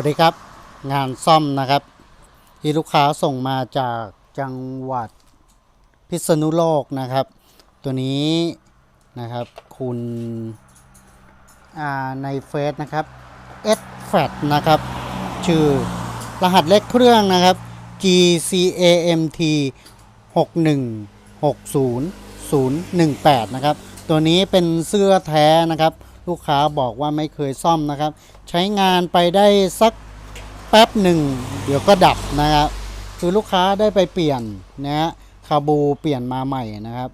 วัสดีครับ งานซ่อมนะครับ ที่ลูกค้าส่งมาจากจังหวัดพิษณุโลกนะครับ ตัวนี้นะครับคุณในเฟซนะครับ s f a t นะครับ ชื่อรหัสเลขเครื่องนะครับ GCAMT 6160018 นะครับ ตัวนี้เป็นเสื้อแท้นะครับ ลูกค้าบอกว่าไม่เคยซ่อมนะครับ ใช้งานไปได้สักแป๊บหนึ่ง เดี๋ยวก็ดับนะครับคือลูกค้าได้ไปเปลี่ยนนะฮะคาบูเปลี่ยนมาใหม่นะครับ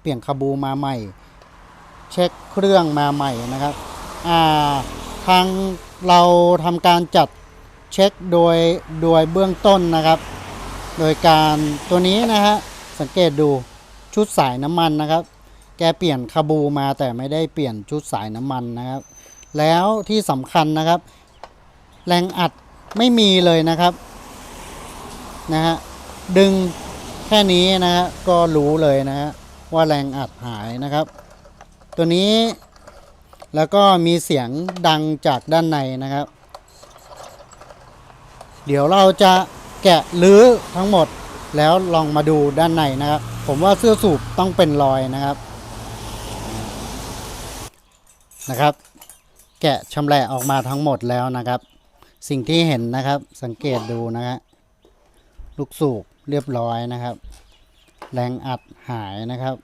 เปลี่ยนคาบูมาใหม่ เช็คเครื่องมาใหม่นะครับอ่าทางเราทำการจัดเช็คโดยโดยเบื้องต้นนะครับ โดยการตัวนี้นะฮะสังเกตดูชุดสายน้ำมันนะครับ แกเปลี่ยนคาบูมาแต่ไม่ได้เปลี่ยนชุดสายน้ำมันนะครับ แล้วที่สำคัญนะครับ แรงอัดไม่มีเลยนะครับนะฮะดึงแค่นี้นะฮะก็รู้เลยนะฮะว่าแรงอัดหายนะครับ ตัวนี้แล้วก็มีเสียงดังจากด้านในนะครับ เดี๋ยวเราจะแกะลื้อทั้งหมดแล้วลองมาดูด้านในนะครับ ผมว่าเสื้อสูบต้องเป็นรอยนะครับ นะครับ แกะชำแหละออกมาทั้งหมดแล้วนะครับ สิ่งที่เห็นนะครับสังเกตดูนะฮะลูกสูบเรียบร้อยนะครับ แรงอัดหายนะครับ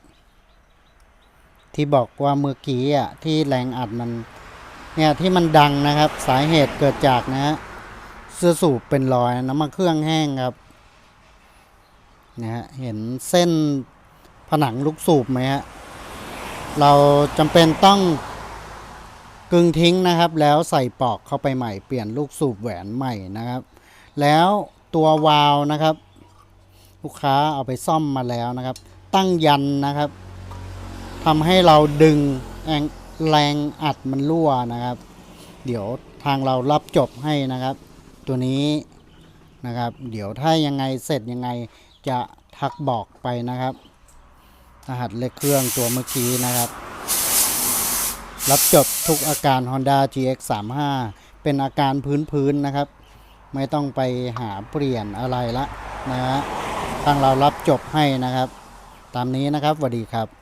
ที่บอกว่าเมื่อกี้อะที่แรงอัดมันเนี่ยที่มันดังนะครับ สาเหตุเกิดจากนะฮะเสื้อสูบเป็นรอยน้ำมันเครื่องแห้งครับนะฮะเห็นเส้นผนังลูกสูบไหมฮะเราจำเป็นต้อง กึ่งทิ้งนะครับ แล้วใส่ปลอกเข้าไปใหม่เปลี่ยนลูกสูบแหวนใหม่นะครับ แล้วตัววาล์วนะครับ ลูกค้าเอาไปซ่อมมาแล้วนะครับ ตั้งยันนะครับทำให้เราดึงแรงแรงอัดมันรั่วนะครับ เดี๋ยวทางเรารับจบให้นะครับ ตัวนี้นะครับ เดี๋ยวถ้ายังไงเสร็จยังไงจะทักบอกไปนะครับรหัสเลขเครื่องตัวเมื่อกี้นะครับ รับจบทุกอาการ Honda GX 3 5 เป็นอาการพื้นๆนะครับ ไม่ต้องไปหาเปลี่ยนอะไรละนะฮะทางเรารับจบให้นะครับ ตามนี้นะครับสวัสดีครับ